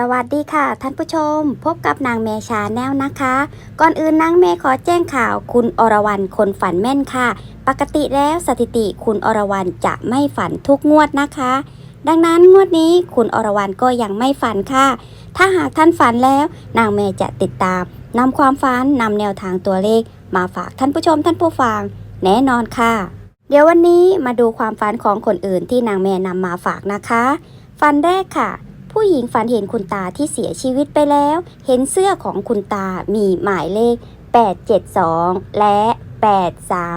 สวัสดีค่ะ ท่านผู้ชม พบกับนางเมชาแนลนะคะ ก่อนอื่นนางเมขอแจ้งข่าวคุณอรวรรณคนฝันแม่นค่ะ ปกติแล้วสถิติคุณอรวรรณจะไม่ฝันทุกงวดนะคะ ดังนั้นงวดนี้คุณอรวรรณก็ยังไม่ฝันค่ะ ถ้าหากท่านฝันแล้ว นางเมจะติดตามนำความฝันนำแนวทางตัวเลข มาฝากท่านผู้ชมท่านผู้ฟังแน่นอนค่ะ เดี๋ยววันนี้มาดูความฝันของคนอื่นที่นางเมนำมาฝากนะคะ ฝันแรกค่ะ ผู้หญิงฝันเห็นคุณตาที่เสียชีวิตไปแล้ว เห็นเสื้อของคุณตามีหมายเลข 872 และ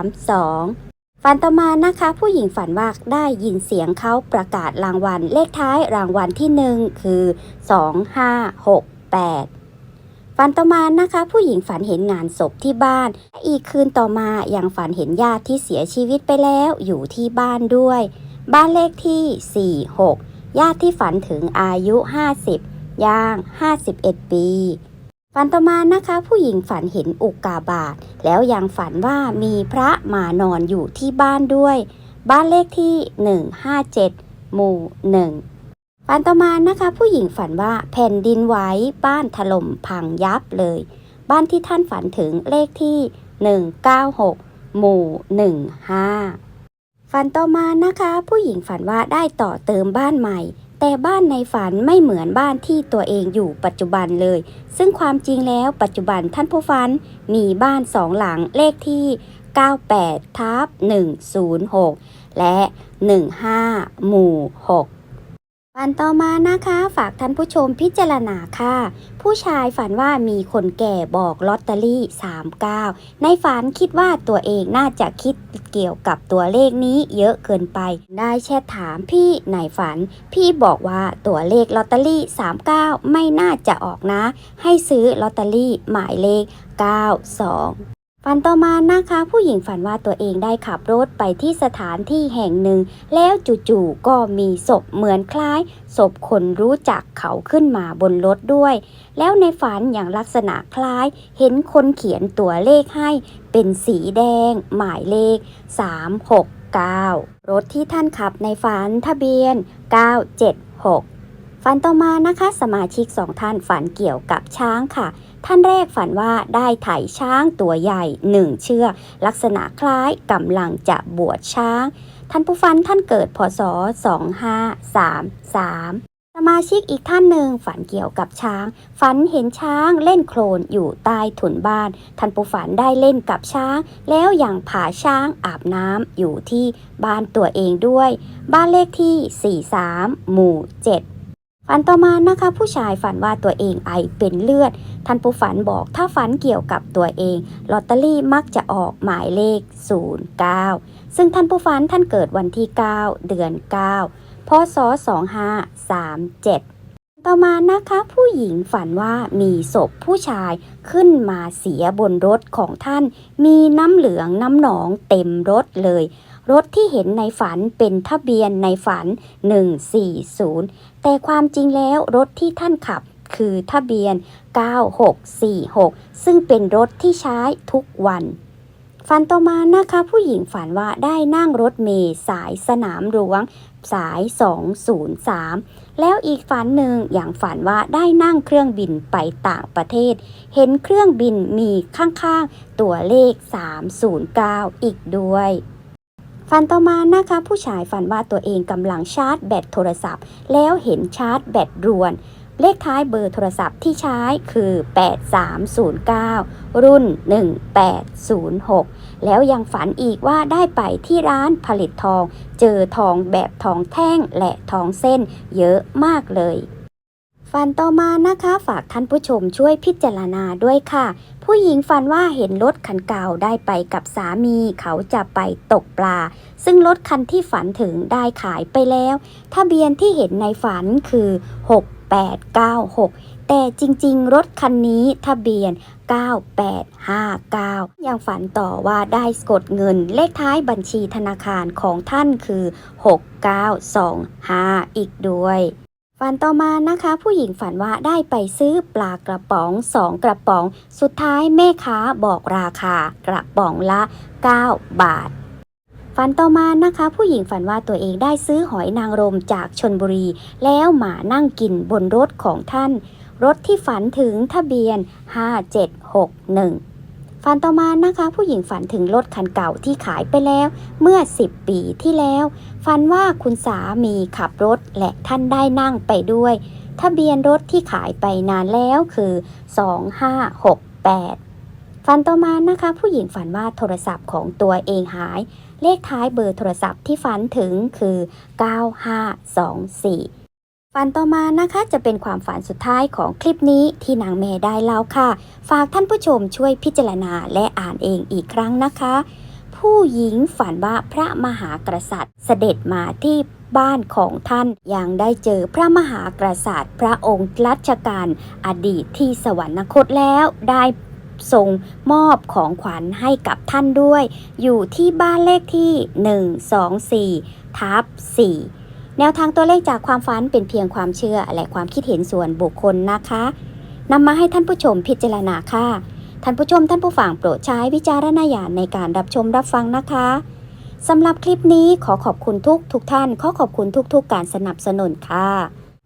832ฝันต่อมานะคะ ผู้หญิงฝันว่าได้ยินเสียงเขาประกาศรางวัล เลขท้ายรางวัลที่หนึ่งคือ 2568 ฝันต่อมานะคะ ผู้หญิงฝันเห็นงานศพที่บ้าน อีกคืนต่อมายังฝันเห็นญาติที่เสียชีวิตไปแล้วอยู่ที่บ้านด้วย บ้านเลขที่ 46 ญาติที่ฝันถึงอายุ 50 ย่าง 51 ปี ฝันต่อมานะคะ ผู้หญิงฝันเห็นอุกกาบาตแล้วยังฝันว่ามีพระมานอนอยู่ที่บ้านด้วย บ้านเลขที่ 157 หมู่ 1 ฝันต่อมานะคะ ผู้หญิงฝันว่าแผ่นดินไหวบ้านถล่มพังยับเลย บ้านที่ท่านฝันถึงเลขที่ 196 หมู่ 15 ฝันต่อมานะคะ ผู้หญิงฝันว่าได้ต่อเติมบ้านใหม่ แต่บ้านในฝันไม่เหมือนบ้านที่ตัวเองอยู่ปัจจุบันเลย ซึ่งความจริงแล้วปัจจุบันท่านผู้ฝันมีบ้านสองหลังเลขที่ 98ทับ106 และ 15 หมู่ 6 ฝันต่อมานะคะ ฝากท่านผู้ชมพิจารณาค่ะ ผู้ชายฝันว่ามีคนแก่บอกลอตเตอรี่ 39 ในฝันคิดว่าตัวเองน่าจะคิดเกี่ยวกับตัวเลขนี้เยอะเกินไป ได้แชทถามพี่ในฝัน พี่บอกว่าตัวเลขลอตเตอรี่ 39 ไม่น่าจะออกนะ ให้ซื้อลอตเตอรี่หมายเลข 92 ฝันต่อมานะคะ ผู้หญิงฝันว่าตัวเองได้ขับรถไปที่สถานที่แห่งหนึ่ง แล้วจู่ๆก็มีศพเหมือนคล้ายศพคนรู้จักเขาขึ้นมาบนรถด้วย แล้วในฝันอย่างลักษณะคล้าย เห็นคนเขียนตัวเลขให้ เป็นสีแดง หมายเลข 369 รถที่ท่านขับในฝันทะเบียน 976 ฝันต่อมานะคะ สมาชิกสองท่านฝันเกี่ยวกับช้างค่ะ ท่านแรกฝันว่าได้ไถช้างตัวใหญ่หนึ่งเชือกลักษณะคล้ายกำลังจะบวชช้าง ท่านผู้ฟันท่านเกิดพศ 2533สมาชิกอีกท่านหนึ่งฝันเกี่ยวกับช้าง ฝันเห็นช้างเล่นโคลนอยู่ใต้ถุนบ้าน ท่านผู้ฝันได้เล่นกับช้าง แล้วยังพาช้างอาบน้ำอยู่ที่บ้านตัวเองด้วย บ้านเลขที่ 43 หมู่ 7 ฝันต่อมานะคะ ผู้ชายฝันว่าตัวเองไอเป็นเลือด ท่านผู้ฝันบอกถ้าฝันเกี่ยวกับตัวเองลอตเตอรี่มักจะออกหมายเลข 09 ซึ่งท่านผู้ฝันท่านเกิดวันที่ 9 เดือน 9 พศ 2537ต่อมานะคะผู้หญิงฝันว่ามีศพผู้ชายขึ้นมาเสียบนรถของท่าน มีน้ำเหลืองน้ำหนองเต็มรถเลย รถที่เห็นในฝันเป็นทะเบียนในฝัน 140 แต่ความจริงแล้วรถที่ท่านขับคือทะเบียน 9646 ซึ่งเป็นรถที่ใช้ทุกวันฝันต่อมานะคะ ผู้หญิงฝันว่าได้นั่งรถเมล์สายสนามหลวงสาย 203 แล้วอีกฝันหนึ่งอย่างฝันว่าได้นั่งเครื่องบินไปต่างประเทศ เห็นเครื่องบินมีข้างๆ ตัวเลข 309 อีกด้วย ฝันต่อมานะคะ ผู้ชายฝันว่าตัวเองกำลังชาร์จแบตโทรศัพท์ แล้วเห็นชาร์จแบตรวน เลขท้ายเบอร์โทรศัพท์ที่ใช้คือ 8309 รุ่น 1806 แล้วยังฝันอีกว่าได้ไปที่ร้านผลิตทอง เจอทองแบบทองแท่งและทองเส้น เยอะมากเลย ฝันต่อมานะคะฝากท่านผู้ชมช่วยพิจารณาด้วยค่ะ ผู้หญิงฝันว่าเห็นรถคันเก่าได้ไปกับสามี เขาจะไปตกปลา ซึ่งรถคันที่ฝันถึงได้ขายไปแล้ว ทะเบียนที่เห็นในฝันคือ 6896 แต่จริงๆ รถคันนี้ทะเบียน 9859 ยังฝันต่อว่าได้กดเงินเลขท้ายบัญชีธนาคารของท่านคือ 6925 อีกด้วย ฝันต่อมานะคะ ผู้หญิงฝันว่าได้ไปซื้อปลากระป๋องสองกระป๋อง สุดท้ายแม่ค้าบอกราคากระป๋องละ 9 บาท ฝันต่อมานะคะ ผู้หญิงฝันว่าตัวเองได้ซื้อหอยนางรมจากชนบุรี แล้วมานั่งกินบนรถของท่าน รถที่ฝันถึงทะเบียน 5761 ฝันต่อมานะคะ ผู้หญิงฝันถึงรถคันเก่าที่ขายไปแล้ว เมื่อ 10 ปีที่แล้ว ฝันว่าคุณสามีขับรถและท่านได้นั่งไปด้วย ทะเบียนรถที่ขายไปนานแล้วคือ 2568 ฝันต่อมานะคะ ผู้หญิงฝันว่าโทรศัพท์ของตัวเองหาย เลขท้ายเบอร์โทรศัพท์ที่ฝันถึงคือ 9524 ฝันต่อมานะคะจะเป็นความฝันสุดท้ายของคลิปนี้ที่นางเมย์ได้เล่าค่ะ ฝากท่านผู้ชมช่วยพิจารณาและอ่านเองอีกครั้งนะคะ ผู้หญิงฝันว่าพระมหากษัตริย์ เสด็จมาที่บ้านของท่านยังได้เจอพระมหากษัตริย์ พระองค์รัชกาลอดีตที่สวรรคตแล้วได้ทรงมอบของขวัญให้กับท่านด้วย อยู่ที่บ้านเลขที่ 124ทับ4 แนวทางตัวเลขจากความฝันเป็นเพียงความเชื่อและความคิดเห็นส่วนบุคคลนะคะนำมาให้ท่านผู้ชมพิจารณาค่ะ ท่านผู้ชมท่านผู้ฟังโปรดใช้วิจารณญาณในการรับชมรับฟังนะคะสำหรับคลิปนี้ขอขอบคุณทุกทุกท่าน ขอขอบคุณทุกๆการสนับสนุนค่ะ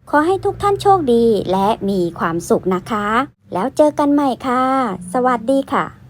ขอให้ทุกท่านโชคดีและมีความสุขนะคะ แล้วเจอกันใหม่ค่ะ สวัสดีค่ะ